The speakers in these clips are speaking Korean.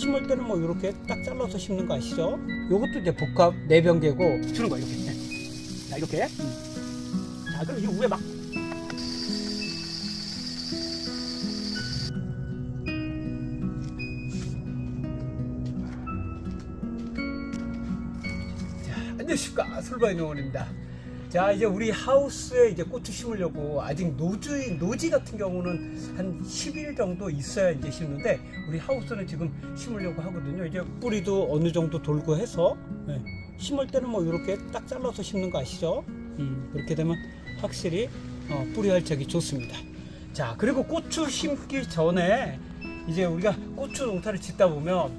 심을 때는 뭐 이렇게 딱 잘라서 심는 거 아시죠? 요것도 이제 복합 내병계고 주는 거 이렇게. 자 이렇게. 음. 자 그럼 이 위에 막 자, 안녕하십니까 솔바이 농원입니다. 자 이제 우리 하우스에 이제 고추 심으려고 아직 노지 노지 같은 경우는 한 10일 정도 있어야 이제 심는데 우리 하우스는 지금 심으려고 하거든요. 이제 뿌리도 어느 정도 돌고 해서 예, 심을 때는 뭐 이렇게 딱 잘라서 심는 거 아시죠? 음, 그렇게 되면 확실히 어, 뿌리 활착이 좋습니다. 자 그리고 고추 심기 전에 이제 우리가 고추 농사를 짓다 보면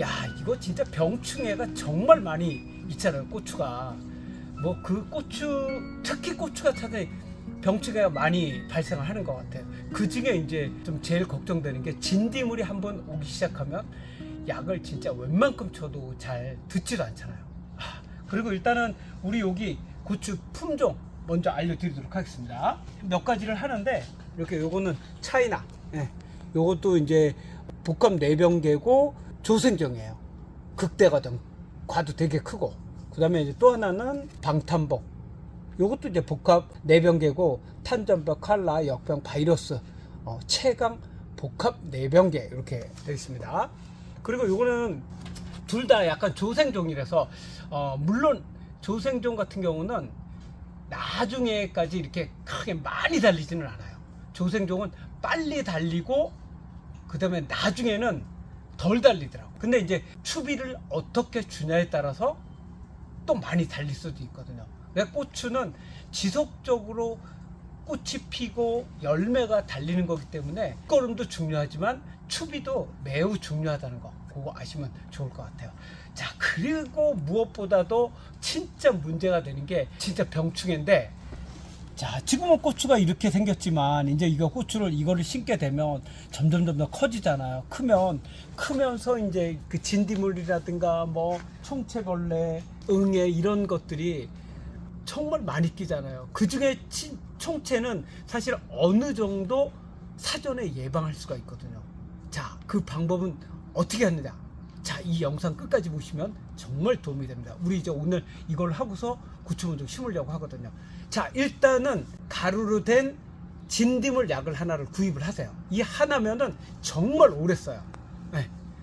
야 이거 진짜 병충해가 정말 많이 있잖아요 고추가 뭐 그 고추 특히 고추가 상당히 병충해가 많이 발생을 하는 것 같아요 그 중에 이제 좀 제일 걱정되는 게 진딧물이 한번 오기 시작하면 약을 진짜 웬만큼 쳐도 잘 듣지도 않잖아요 아, 그리고 일단은 우리 여기 고추 품종 먼저 알려드리도록 하겠습니다 몇 가지를 하는데 이렇게 요거는 차이나 예. 요것도 이제 복합 내병계고 조생종이에요. 극대거든. 과도 되게 크고. 그 다음에 이제 또 하나는 방탄복. 요것도 이제 복합 내병계고 탄전병, 칼라, 역병, 바이러스, 어, 체강, 복합 내병계 이렇게 되어 있습니다. 그리고 요거는 둘 다 약간 조생종이라서 어, 물론 조생종 같은 경우는 나중에까지 이렇게 크게 많이 달리지는 않아요. 조생종은 빨리 달리고 그 다음에 나중에는 덜 달리더라고. 근데 이제 추비를 어떻게 주냐에 따라서 또 많이 달릴 수도 있거든요. 왜 고추는 지속적으로 꽃이 피고 열매가 달리는 거기 때문에 걸음도 중요하지만 추비도 매우 중요하다는 거 그거 아시면 좋을 것 같아요. 자 그리고 무엇보다도 진짜 문제가 되는 게 진짜 병충해인데 자, 지금은 고추가 이렇게 생겼지만 이제 이거 고추를 이거를 심게 되면 점점 점점 커지잖아요. 크면 크면서 이제 그 진딧물이라든가 뭐 총채벌레, 응애 이런 것들이 정말 많이 끼잖아요. 그 중에 총채는 사실 어느 정도 사전에 예방할 수가 있거든요. 자, 그 방법은 어떻게 하느냐? 자, 이 영상 끝까지 보시면 정말 도움이 됩니다. 우리 이제 오늘 이걸 하고서 고추문 좀 심으려고 하거든요. 자, 일단은 가루로 된 진딧물 약을 하나를 구입을 하세요. 이 하나면은 정말 오래 써요.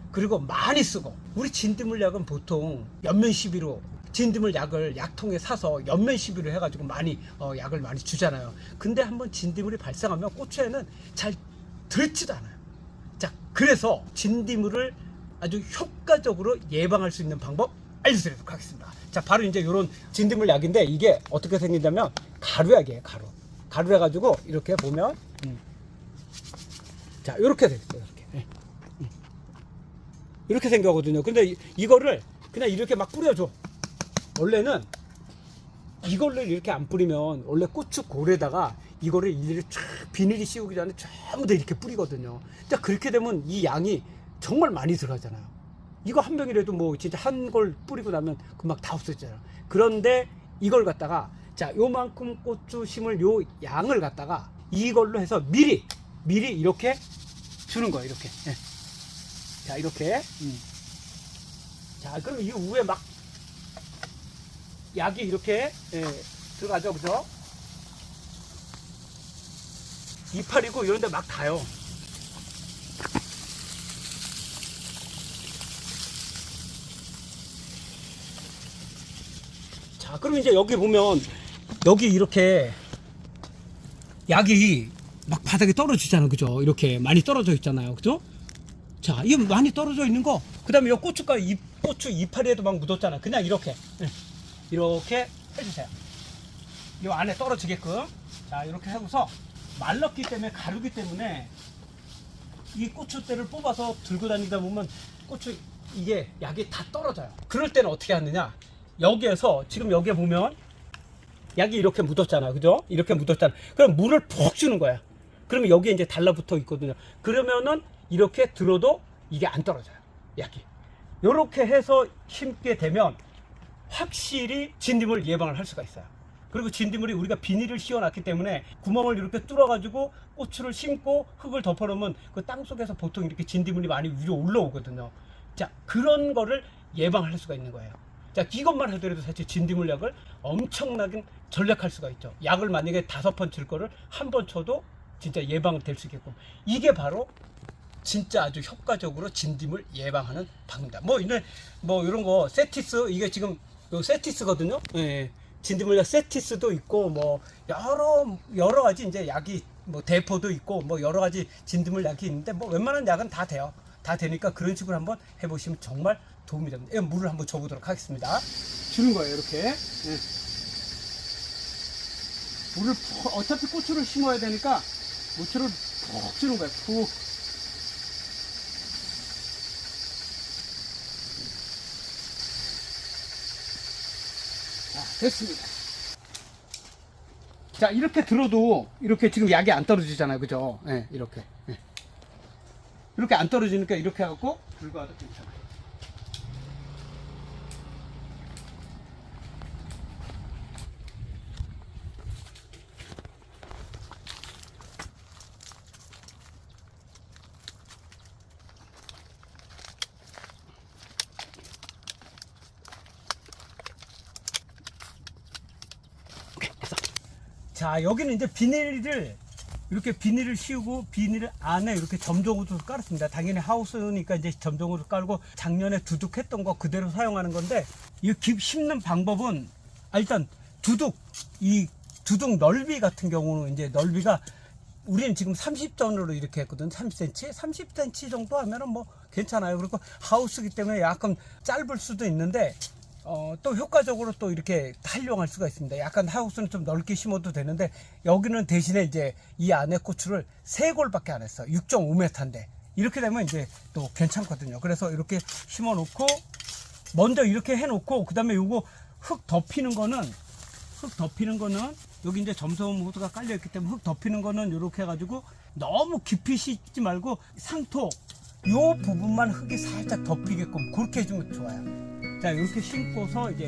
네. 그리고 많이 쓰고 우리 진딧물 약은 보통 연면 시비로 진딧물 약을 약통에 사서 연면 시비로 해가지고 많이 어, 약을 많이 주잖아요. 근데 한번 진딧물이 발생하면 고추에는 잘 들지도 않아요. 자, 그래서 진딧물을 아주 효과적으로 예방할 수 있는 방법 알려드리도록 하겠습니다. 자, 바로 이제 이런 진딧물 약인데 이게 어떻게 생긴다면 가루약이에요, 가루. 가루 해가지고 이렇게 보면, 음. 자, 이렇게 돼 있어요, 이렇게. 이렇게 생겨거든요. 근데 이, 이거를 그냥 이렇게 막 뿌려줘. 원래는 이걸로 이렇게 안 뿌리면 원래 고추 골에다가 이거를 일일이 쫙 비닐이 씌우기 전에 전부 다 이렇게 뿌리거든요. 자, 그렇게 되면 이 양이 정말 많이 들어가잖아요. 이거 한 병이라도 뭐 진짜 한 걸 뿌리고 나면 금방 다 없어지잖아요. 그런데 이걸 갖다가 자 요만큼 고추 심을 요 양을 갖다가 이걸로 해서 미리 미리 이렇게 주는 거예요. 이렇게. 예. 자 이렇게. 음. 자 그럼 이 위에 막 약이 이렇게 예, 들어가죠, 그죠? 이파리고 이런 데 막 가요. 자, 그럼 이제 여기 보면 여기 이렇게 약이 막 바닥에 떨어지잖아, 그죠? 이렇게 많이 떨어져 있잖아요, 그죠? 자, 이 많이 떨어져 있는 거, 그 다음에 이 고춧가 잎, 고추 이파리에도 막 묻었잖아. 그냥 이렇게, 예, 이렇게 해주세요. 이 안에 떨어지게끔. 자, 이렇게 하고서 말랐기 때문에 가루기 때문에 이 고추대를 뽑아서 들고 다니다 보면 고추 이게 약이 다 떨어져요. 그럴 때는 어떻게 하느냐? 여기에서 지금 여기에 보면 약이 이렇게 묻었잖아. 그죠? 이렇게 묻었잖아. 그럼 물을 푹 주는 거야. 그러면 여기에 이제 달라붙어 있거든요. 그러면은 이렇게 들어도 이게 안 떨어져요. 약이. 이렇게 해서 심게 되면 확실히 진딧물 예방을 할 수가 있어요. 그리고 진딧물이 우리가 비닐을 씌워놨기 때문에 구멍을 이렇게 뚫어가지고 고추를 심고 흙을 덮어놓으면 그 땅 속에서 보통 이렇게 진딧물이 많이 위로 올라오거든요. 자 그런 거를 예방할 수가 있는 거예요. 자 이것만 하더라도 사실 진딧물 약을 엄청나게 전략할 수가 있죠. 약을 만약에 다섯 번 칠 거를 한 번 쳐도 진짜 예방될 수 있게끔 이게 바로 진짜 아주 효과적으로 진딧물 예방하는 방법이다. 뭐 이런 뭐 이런 거 세티스 이게 지금 요 세티스거든요. 예. 진딧물약 세티스도 있고 뭐 여러 여러 가지 이제 약이 뭐 대포도 있고 뭐 여러 가지 진딧물 약이 있는데 뭐 웬만한 약은 다 돼요. 다 되니까 그런 식으로 한번 해보시면 정말 도움이 됩니다. 예, 물을 한번 줘보도록 하겠습니다. 주는 거예요, 이렇게. 예. 물을 푹, 어차피 고추를 심어야 되니까 물을 푹 주는 거예요, 푹. 됐습니다. 자, 이렇게 들어도 이렇게 지금 약이 안 떨어지잖아요. 그죠? 예, 이렇게. 예. 이렇게 안 떨어지니까 이렇게 하고 불과도 괜찮아요. 자, 여기는 이제 비닐을 이렇게 비닐을 씌우고 비닐 안에 이렇게 점종으로 깔았습니다. 당연히 하우스니까 이제 점종으로 깔고 작년에 두둑했던 거 그대로 사용하는 건데 이깁 심는 방법은 아, 일단 두둑 이 두둑 넓이 같은 경우는 이제 넓이가 우리는 지금 30전으로 이렇게 했거든. 30cm, 30cm 정도 하면은 뭐 괜찮아요. 그리고 하우스기 때문에 약간 짧을 수도 있는데 어, 또 효과적으로 또 이렇게 활용할 수가 있습니다. 약간 하우스는 좀 넓게 심어도 되는데 여기는 대신에 이제 이 안에 고추를 세 골밖에 안 했어. 6.5m인데 이렇게 되면 이제 또 괜찮거든요. 그래서 이렇게 심어 놓고 먼저 이렇게 해 놓고 그다음에 요거 흙 덮이는 거는 흙 덮이는 거는 여기 이제 점성 호드가 깔려 있기 때문에 흙 덮이는 거는 이렇게 해가지고 너무 깊이 씻지 말고 상토 요 부분만 흙이 살짝 덮이게끔 그렇게 해주면 좋아요. 자 이렇게 심고서 이제